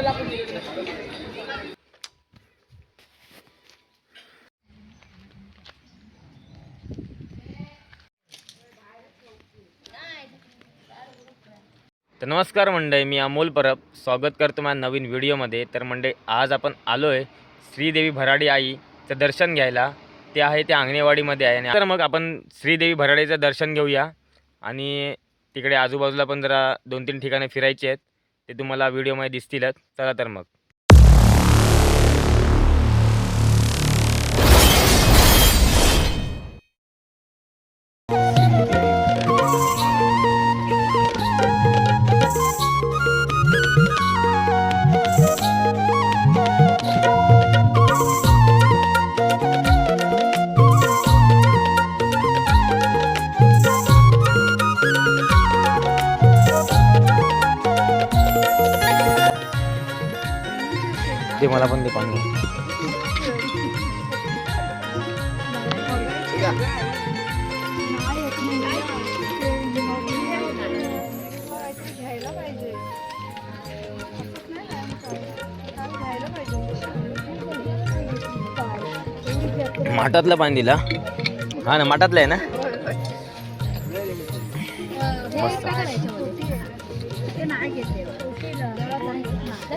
तर नमस्कार मंडळी मी अमोल परब. स्वागत करतो माझ्या नवीन व्हिडिओमध्ये. तर मंडळी आज आपण आलो आहे श्रीदेवी भराडी आईचं दर्शन घ्यायला. ते आहे ते अंगणेवाडीमध्ये आहे. आणि तर मग आपण श्रीदेवी भराडीचं दर्शन घेऊया. आणि तिकडे आजूबाजूला पण जरा दोन तीन ठिकाणे फिरायची आहेत. ते तुम्हाला व्हिडिओमध्ये दिसतीलच. चला तर मग. माठातलं पाणी दिला. हा ना माठातलं आहे ना?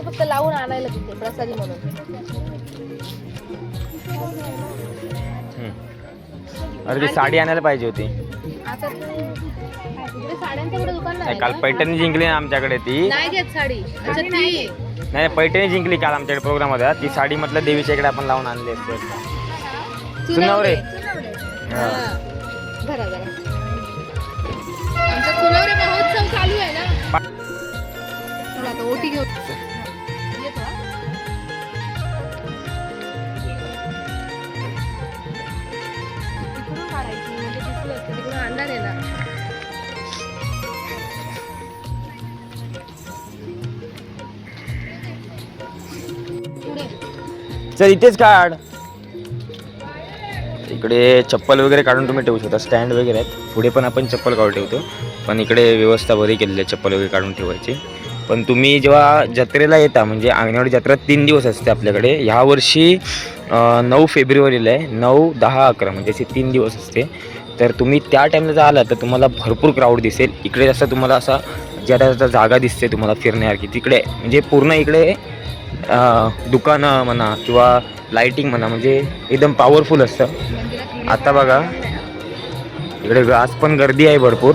फक्त लावून आणायला तिथे प्रसादी म्हणून. अरे ती साडी आणायला पाहिजे होती. आता दुकान नाही काल? पैठणी जिंकली ना आमच्याकडे ती. नाही घेत साडी. अच्छा ती नाही पैठणी जिंकली काल आमच्याकडे प्रोग्राम होता ती साडी म्हटलं देवीच्या इकडे आपण लावून आणली असते. चुनावरे. हा. धरा धरा आमचा चुनावरे महोत्सव चालू आहे ना. ओटी घेऊ चल इथेच काढ. इकडे चप्पल वगैरे काढून तुम्ही ठेवू शकता. स्टँड वगैरे आहेत. पुढे पण आपण चप्पल काढून ठेवतो. पण इकडे व्यवस्था बरी केलेली आहे चप्पल वगैरे काढून ठेवायची. पण तुम्ही जेव्हा जत्रेला येता म्हणजे अंगणवाडी जत्रा तीन दिवस असते आपल्याकडे. ह्या वर्षी नऊ फेब्रुवारीला आहे. नऊ दहा अकरा म्हणजे असे तीन दिवस असते. तर तुम्ही त्या टाईमला जर आला तर तुम्हाला भरपूर क्राऊड दिसेल. इकडे जसं तुम्हाला असा ज्या त्या जागा दिसते तुम्हाला फिरण्यासारखी तिकडे म्हणजे पूर्ण इकडे दुकानं म्हणा किंवा लाईटिंग म्हणा म्हणजे एकदम पॉवरफुल असतं. आता बघा इकडे आज पण गर्दी आहे भरपूर.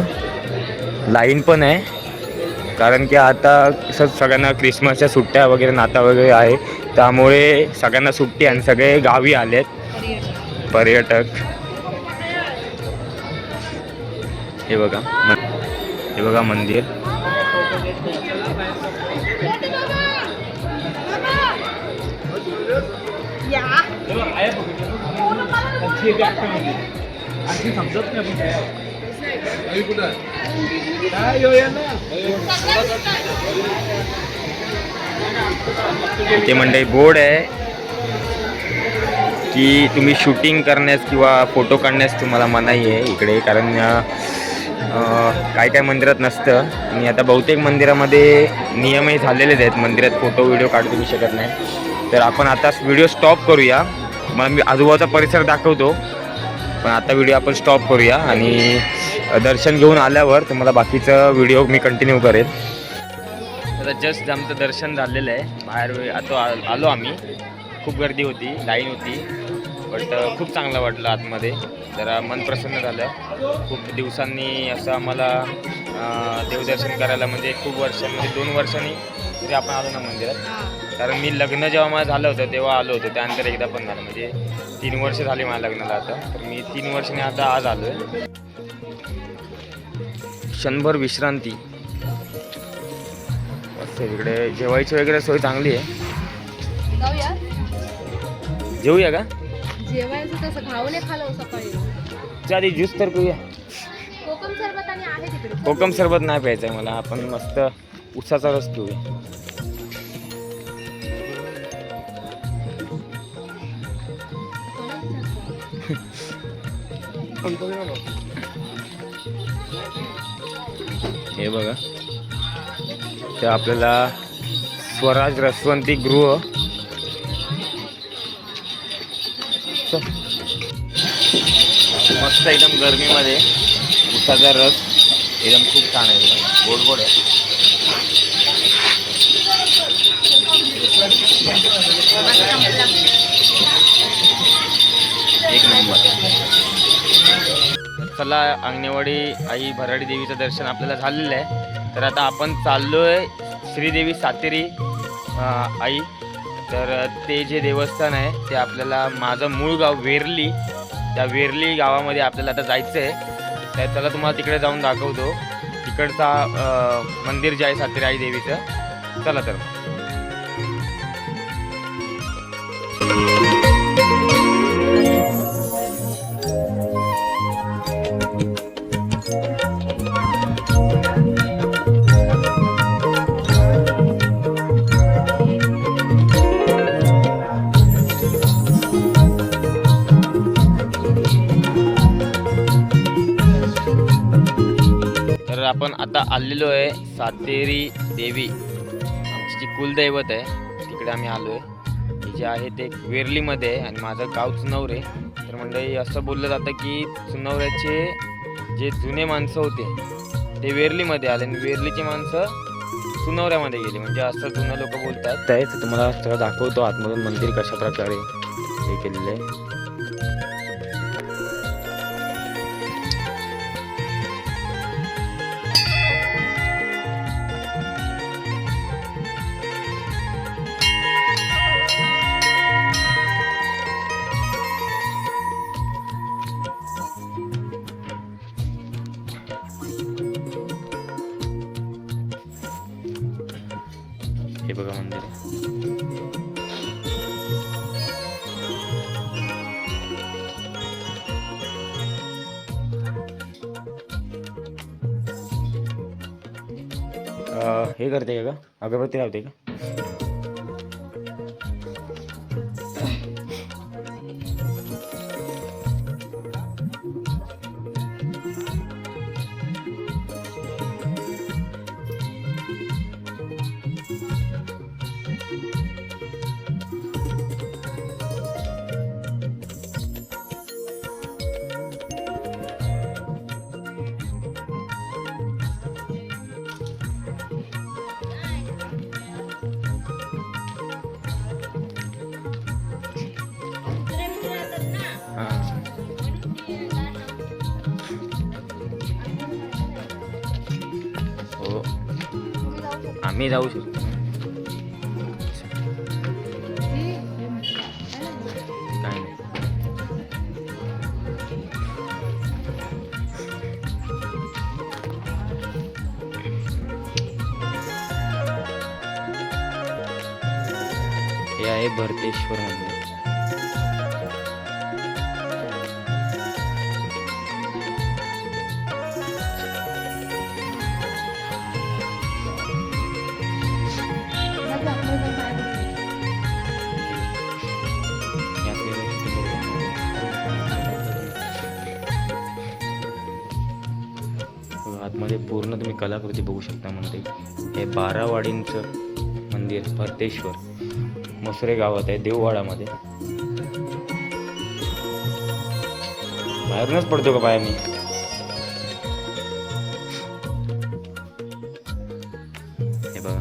लाईन पण आहे. कारण की आता कसं सगळ्यांना क्रिसमसच्या सुट्ट्या वगैरे नाता वगैरे आहे. त्यामुळे सगळ्यांना सुट्टी आणि सगळे गावी आलेत. पर्यटक. हे बघा हे बघा मंदिर. ते म्हणजे बोर्ड आहे की तुम्ही शूटिंग करण्यास किंवा फोटो काढण्यास तुम्हाला मनाई आहे इकडे कारण काय काय मंदिरात नसतं. आणि आता बहुतेक मंदिरामध्ये नियमही झालेलेच आहेत. मंदिरात फोटो व्हिडिओ काढू तुम्ही शकत नाही. तर आपण आता व्हिडिओ स्टॉप करूया. मग मी आजूबाजूचा परिसर दाखवतो. पण आता व्हिडिओ आपण स्टॉप करूया. आणि दर्शन घेऊन आल्यावर तुम्हाला बाकीचं व्हिडिओ मी कंटिन्यू करेल आता जस्ट आमचं दर्शन झालेलं आहे. बाहेर आता आ- आलो आम्ही. खूप गर्दी होती लाईन होती. बट खूप चांगलं वाटलं आतमध्ये. जरा मन प्रसन्न झालं. खूप दिवसांनी असं आम्हाला देवदर्शन करायला म्हणजे खूप वर्षांमध्ये दोन वर्षांनी तरी आपण आलो ना मंदिरात. कारण मी लग्न जेव्हा माझं झालं होतं तेव्हा आलो होतो. त्यानंतर एकदा पण झालं. म्हणजे तीन वर्ष झाली माझ्या लग्नाला आता. तर मी तीन वर्षांनी आता आज आलो आहे क्षणभर विश्रांती. तिकडे. जेवायची वगैरे सोय चांगली आहे. जाऊया. जेवूया का? जेवायचं तसं घावणे खालो सकाळी. आधी ज्यूस तर पिऊया. कोकम सरबत आणि आहे तिकडे. कोकम सरबत नाही प्यायचं आहे मला. आपण मस्त उसाचा रस पिऊया. हे बघा. ते आपल्याला स्वराज रसवंती गृह मस्त एकदम गरमीमध्ये उसाचा रस एकदम खूप छान आहे एकदम. गोड गोड आहे. एक नंबर. चला अंगणेवाडी आई भराडी देवीचं दर्शन आपल्याला झालेलं आहे. तर आता आपण चाललो आहे श्रीदेवी सातेरी आई. तर ते जे देवस्थान आहे ते आपल्याला माझं मूळ गाव वेरली. त्या वेरली गावामध्ये आपल्याला आता जायचं आहे तर चला तुम्हाला तिकडे जाऊन दाखवतो. तिकडचा मंदिर जे आहे सातेरी देवीचं. चला तर. आपण आता आलेलो आहे सातेरी देवी. आमची जी कुलदैवत आहे तिकडे आम्ही आलो आहे ही जे आहे ते वेरलीमध्ये आहे आणि माझं गाव चुनवरे तर मंडळी असं बोललं जातं की चुनवऱ्याचे जे जुने माणसं होते ते वेरलीमध्ये आले आणि वेरलीची माणसं सुनवऱ्यामध्ये गेली. म्हणजे असं जुनं लोक बोलतात. ते तुम्हाला सगळं दाखवतो आतमधून मंदिर कशा प्रकारे हे केलेलं आहे. बघा मंदिर. हे करते का अगरबत्ती लावते का? आम्ही जाऊ शकतो काय नाही हे बघू. पूर्ण तुम्ही कलाकृती बघू शकता म्हणते. हे बारावाडींचं मंदिर भरतेश्वर मसुरे गावात आहे देववाडामध्ये. बाहेरूनच पडतो का पाया मी? हे बघा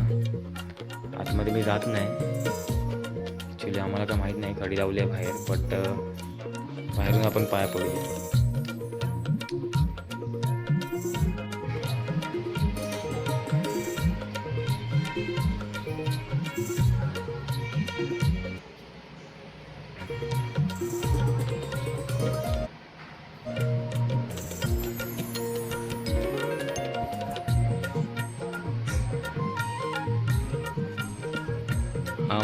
आतमध्ये मी जात नाही. ॲक्च्युली आम्हाला काय माहीत नाही गाडी लावली आहे बाहेर बट बाहेरून आपण पाया पडूया.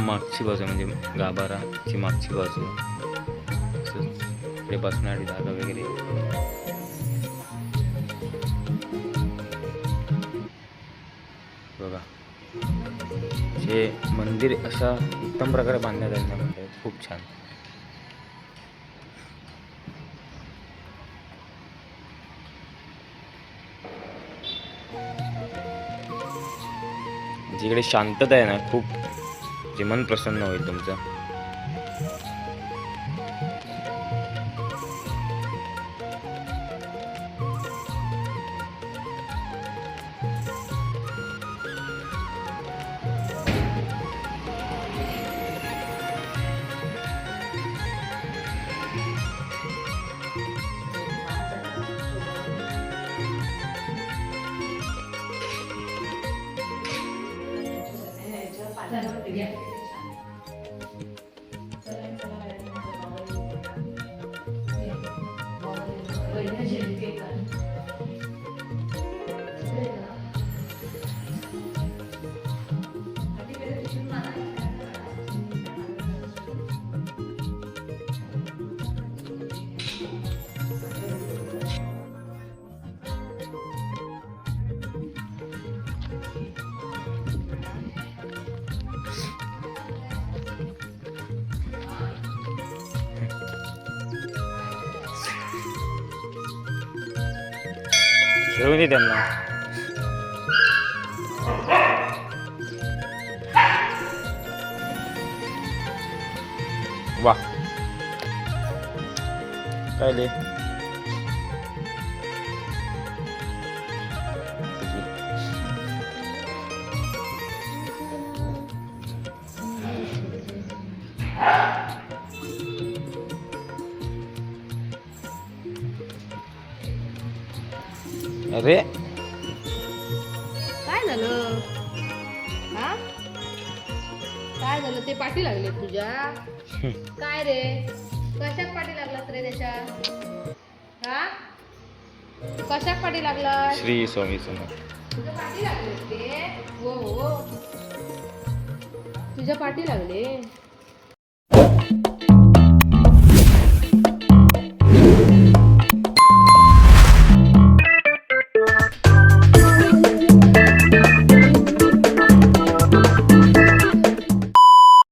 मागची बाजू म्हणजे गाभाराची मागची बाजू. इकडे बसणारी जागा वगैरे. बघा. हे मंदिर अशा उत्तम प्रकारे बांधण्यात आलेलं म्हणजे खूप छान. जिकडे शांतता आहे ना खूप जे मन प्रसन्न होईल तुमचं या Thank you. જોયું નહીં તમને વાહ કઈ લે अरे. काय झालं? हा? काय झालं? ते पाठी लागले तुझ्या. काय रे? कशाक पाठी लागलास रे त्याच्या हा? कशाक पाठी लागला श्री स्वामी समर्थ. तुझ्या पाठी लागले ते? हो हो. तुझ्या पाठी लागले.